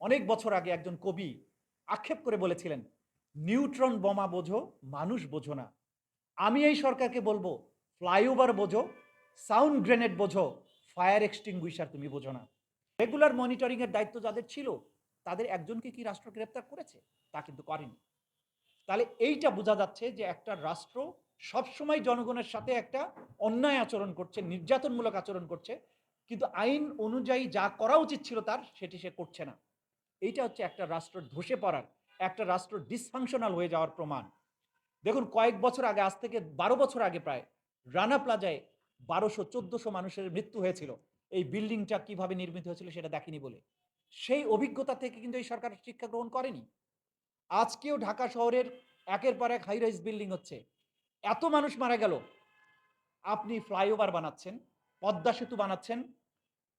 অনেক বছর আগে একজন কবি আক্ষেপ করে বলেছিলেন, নিউট্রন বোমা বোঝো, মানুষ বোঝো না। আমি এই সরকারকে বলব, ফ্লাইওভার বোঝো, সাউন্ড গ্রেনেড বোঝো, ফায়ার এক্সটিংগুইশার তুমি বোঝো না। রেগুলার মনিটরিং এর দায়িত্ব যাদের ছিল, তাদের একজনকে কি রাষ্ট্র গ্রেপ্তার করেছে? তা কিন্তু করেনি। তাহলে এইটা বোঝা যাচ্ছে যে একটা রাষ্ট্র সবসময় জনগণের সাথে একটা অন্যায় আচরণ করছে, নির্যাতনমূলক আচরণ করছে, কিন্তু আইন অনুযায়ী যা করা উচিত ছিল তার, সেটি সে করছে না। এইটা হচ্ছে একটা রাষ্ট্র ধসে পড়ার, একটা রাষ্ট্র ডিসফাংশনাল হয়ে যাওয়ার প্রমাণ। দেখুন, কয়েক বছর আগে, আজ থেকে বারো বছর আগে প্রায়, রানা প্লাজায় বারোশো, চোদ্দশো মানুষের মৃত্যু হয়েছিল। এই বিল্ডিংটা কীভাবে নির্মিত হয়েছিল সেটা দেখেনি বলে। সেই অভিজ্ঞতা থেকে কিন্তু এই সরকার শিক্ষা গ্রহণ করেনি। আজকেও ঢাকা শহরের একের পর এক হাই রাইজ বিল্ডিং হচ্ছে। এত মানুষ মারা গেল। আপনি ফ্লাইওভার বানাচ্ছেন, পদ্মা সেতু বানাচ্ছেন,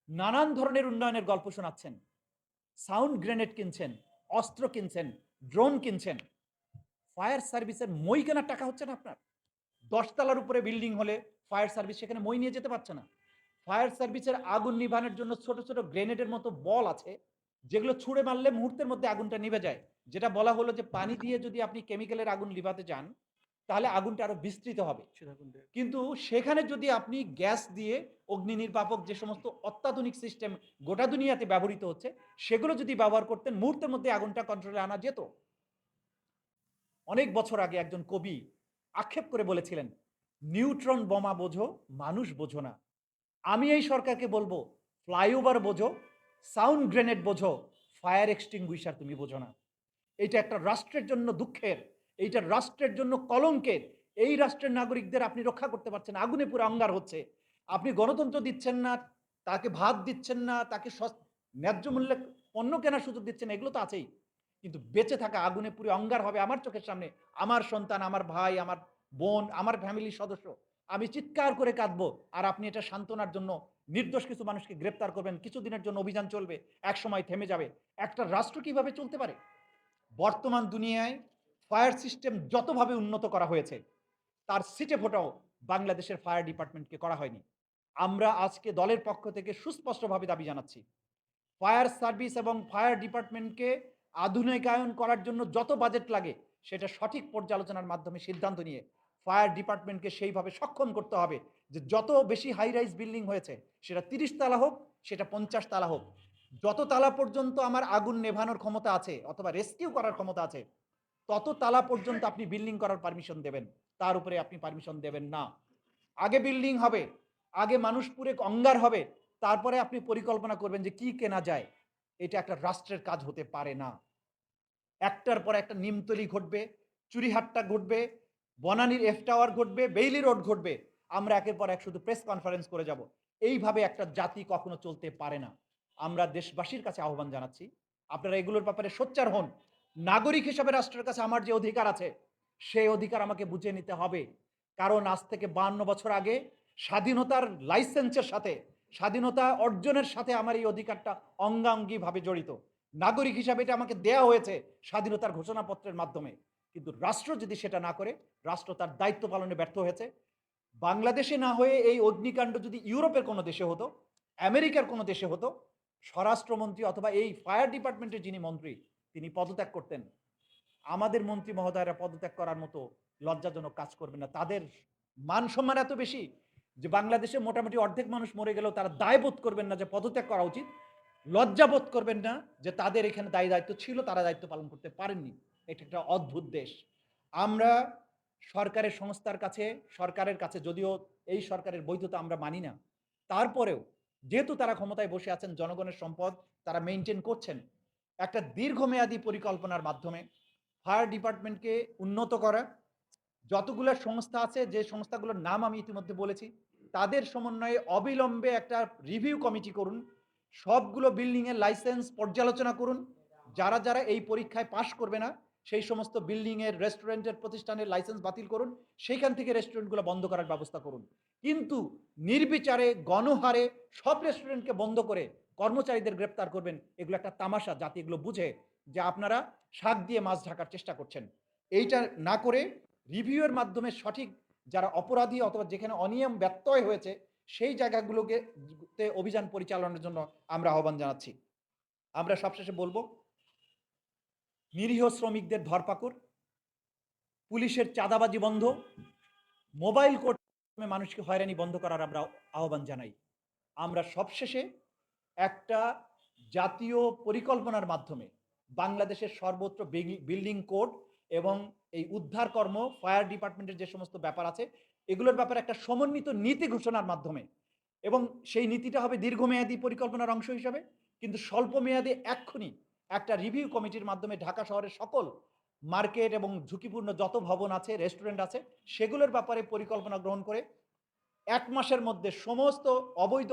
নানান ধরনের উন্নয়নের গল্প শোনাচ্ছেন। সাউন্ড গ্রেনেড কিনছেন, অস্ত্র কিনছেন, ড্রোন কিনছেন, ফায়ার সার্ভিসের মই কেনার টাকা হচ্ছে না আপনার। দশতলার উপরে বিল্ডিং হলে ফায়ার সার্ভিস সেখানে মই নিয়ে যেতে পারছে না। ফায়ার সার্ভিসের আগুন নিভানোর জন্য ছোট ছোট গ্রেনেডের মতো বল আছে, যেগুলো ছুঁড়ে মারলে মুহূর্তের মধ্যে আগুনটা নিভে যায়। যেটা বলা হলো যে পানি দিয়ে যদি আপনি কেমিক্যালের আগুন লিভাতে যান তাহলে আগুনটা আরও বিস্তৃত হবে। কিন্তু সেখানে যদি আপনি গ্যাস দিয়ে অগ্নি নির্বাপক যে সমস্ত অত্যাধুনিক সিস্টেম গোটা দুনিয়াতে ব্যবহৃত হচ্ছে সেগুলো যদি ব্যবহার করতেন মুহূর্তের মধ্যে আগুনটা কন্ট্রোলে আনা যেত। অনেক বছর আগে একজন কবি আক্ষেপ করে বলেছিলেন নিউট্রন বোমা বোঝো মানুষ বোঝো না। আমি এই সরকারকে বলব ফ্লাইওভার বোঝো সাউন্ড গ্রেনেড বোঝো ফায়ার এক্সটিংগুইশার তুমি বোঝো না। এটা একটা রাষ্ট্রের জন্য দুঃখের এইটা রাষ্ট্রের জন্য কলঙ্কের। এই রাষ্ট্রের নাগরিকদের আপনি রক্ষা করতে পারছেন আগুনে পুরো অঙ্গার হচ্ছে। আপনি গণতন্ত্র দিচ্ছেন না, তাকে ভাত দিচ্ছেন না, তাকে ন্যায্য মূল্যে পণ্য কেনার সুযোগ দিচ্ছেন এগুলো তো আছেই। কিন্তু বেঁচে থাকা আগুনে পুরো অঙ্গার হবে আমার চোখের সামনে। আমার সন্তান, আমার ভাই, আমার বোন, আমার ফ্যামিলির সদস্য, আমি চিৎকার করে কাঁদবো। আর আপনি এটা সান্ত্বনার জন্য নির্দোষ কিছু মানুষকে গ্রেপ্তার করবেন। কিছুদিনের জন্য অভিযান চলবে এক সময় থেমে যাবে। একটা রাষ্ট্র কীভাবে চলতে পারে? বর্তমান দুনিয়ায় ফায়ার সিস্টেম যতভাবে উন্নত করা হয়েছে, তার সিটে ফোটাও বাংলাদেশের ফায়ার ডিপার্টমেন্টকে করা হয়নি। আমরা আজকে দলের পক্ষ থেকে সুস্পষ্টভাবে দাবি জানাচ্ছি, ফায়ার সার্ভিস এবং ফায়ার ডিপার্টমেন্টকে আধুনিকায়ন করার জন্য যত বাজেট লাগে, সেটা সঠিক পর্যালোচনার মাধ্যমে সিদ্ধান্ত নিয়ে ফায়ার ডিপার্টমেন্টকে সেইভাবে সক্ষম করতে হবে যে যত বেশি হাই রাইজ বিল্ডিং হয়েছে, সেটা তিরিশ তালা হোক, সেটা পঞ্চাশ তালা হোক। যত তালা পর্যন্ত আমার আগুন নেভানোর ক্ষমতা আছে অথবা রেস্কিউ করার ক্ষমতা আছে তত তালা পর্যন্ত আপনি বিল্ডিং করার পারমিশন দেবেন। তার উপরে আপনি পারমিশন দেবেন না। আগে বিল্ডিং হবে, আগে মানুষ পুরে অঙ্গার হবে, তারপরে আপনি পরিকল্পনা করবেন যে কি কেনা যায়। এটা একটা রাষ্ট্রের কাজ হতে পারে না। একটার পর একটা নিমতলি ঘটবে, চুরিহাট্টা ঘটবে, বনানীর এফ টাওয়ার ঘটবে বেইলি রোড ঘটবে। আমরা একের পর এক শুধু প্রেস কনফারেন্স করে যাব। এইভাবে একটা জাতি কখনো চলতে পারে না। আমরা দেশবাসীর কাছে আহ্বান জানাচ্ছি, আপনারা এগুলোর ব্যাপারে সোচ্চার হন। নাগরিক হিসাবে রাষ্ট্রের কাছে আমার যে অধিকার আছে, সেই অধিকার আমাকে বুঝে নিতে হবে। কারণ আজ থেকে বান্ন বছর আগে স্বাধীনতার লাইসেন্সের সাথে, স্বাধীনতা অর্জনের সাথে আমার এই অধিকারটা অঙ্গাঙ্গিভাবে জড়িত। নাগরিক হিসাবে এটা আমাকে দেয়া হয়েছে স্বাধীনতার ঘোষণাপত্রের মাধ্যমে। কিন্তু রাষ্ট্র যদি সেটা না করে, রাষ্ট্র তার দায়িত্ব পালনে ব্যর্থ হয়েছে। বাংলাদেশে না হয়ে এই অগ্নিকাণ্ড যদি ইউরোপের কোনো দেশে হতো, আমেরিকার কোনো দেশে হতো, স্বরাষ্ট্রমন্ত্রী অথবা এই ফায়ার ডিপার্টমেন্টের যিনি মন্ত্রী তিনি পদত্যাগ করতেন। আমাদের মন্ত্রী মহোদয়রা পদত্যাগ করার মতো লজ্জাজনক কাজ করবেন না। তাদের মান সম্মান এত বেশি যে বাংলাদেশে মোটামুটি অর্ধেক মানুষ মরে গেলেও তারা দায়বোধ করবেন না যে পদত্যাগ করা উচিত। লজ্জাবোধ করবেন না যে তাদের এখানে দায়ী দায়িত্ব ছিল, তারা দায়িত্ব পালন করতে পারেননি। এটা একটা অদ্ভুত দেশ। আমরা সরকারের সংস্থার কাছে, সরকারের কাছে যদিও এই সরকারের বৈধতা আমরা মানি না, তারপরেও যেহেতু তারা ক্ষমতায় বসে আছেন, জনগণের সম্পদ তারা মেনটেন করছেন একটা দীর্ঘমেয়াদী পরিকল্পনার মাধ্যমে ফায়ার ডিপার্টমেন্টকে উন্নত করা। যতগুলো সংস্থা আছে, যে সংস্থাগুলোর নাম আমি ইতিমধ্যে বলেছি, তাদের সমন্বয়ে অবিলম্বে একটা রিভিউ কমিটি করুন। সবগুলো বিল্ডিংয়ের লাইসেন্স পর্যালোচনা করুন। যারা যারা এই পরীক্ষায় পাশ করবে না, সেই সমস্ত বিল্ডিংয়ের, রেস্টুরেন্টের প্রতিষ্ঠানের লাইসেন্স বাতিল করুন। সেইখান থেকে রেস্টুরেন্টগুলো বন্ধ করার ব্যবস্থা করুন। কিন্তু নির্বিচারে, গণহারে সব রেস্টুরেন্টকে বন্ধ করে কর্মচারীদের গ্রেপ্তার করবেন, এগুলো একটা তামাশা, জাতি এগুলো বুঝে যে আপনারা শাক দিয়ে মাছ ঢাকার চেষ্টা করছেন। এইটা না করে রিভিউয়ের মাধ্যমে সঠিক যারা অপরাধী অথবা যেখানে অনিয়ম ব্যত্যয় হয়েছে, সেই জায়গাগুলোকে অভিযান পরিচালনার জন্য আমরা আহ্বান জানাচ্ছি। আমরা সবশেষে বলব, নিরীহ শ্রমিকদের ধরপাকড়, পুলিশের চাঁদাবাজি বন্ধ, মোবাইল কোর্ট মানুষকে হয়রানি বন্ধ করার আমরা আহ্বান জানাই। আমরা সবশেষে একটা জাতীয় পরিকল্পনার মাধ্যমে বাংলাদেশের সর্বত্র বিল্ডিং কোড এবং এই উদ্ধার কর্ম ফায়ার ডিপার্টমেন্টের যে সমস্ত ব্যাপার আছে, এগুলোর ব্যাপারে একটা সমন্বিত নীতি ঘোষণার মাধ্যমে। এবং সেই নীতিটা হবে দীর্ঘমেয়াদী পরিকল্পনার অংশ হিসাবে, কিন্তু স্বল্প মেয়াদে এক্ষুনি একটা রিভিউ কমিটির মাধ্যমে ঢাকা শহরের সকল মার্কেট এবং ঝুঁকিপূর্ণ যত ভবন আছে, রেস্টুরেন্ট আছে, সেগুলোর ব্যাপারে পরিকল্পনা গ্রহণ করে এক মাসের মধ্যে সমস্ত অবৈধ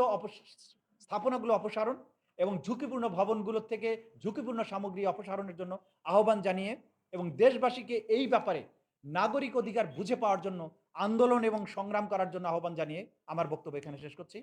স্থাপনাগুলো অপসারণ এবং ঝুঁকিপূর্ণ ভবনগুলোর থেকে ঝুঁকিপূর্ণ সামগ্রী অপসারণের জন্য আহ্বান জানিয়ে এবং দেশবাসীকে এই ব্যাপারে নাগরিক অধিকার বুঝে পাওয়ার জন্য আন্দোলন এবং সংগ্রাম করার জন্য আহ্বান জানিয়ে আমার বক্তব্য এখানে শেষ করছি।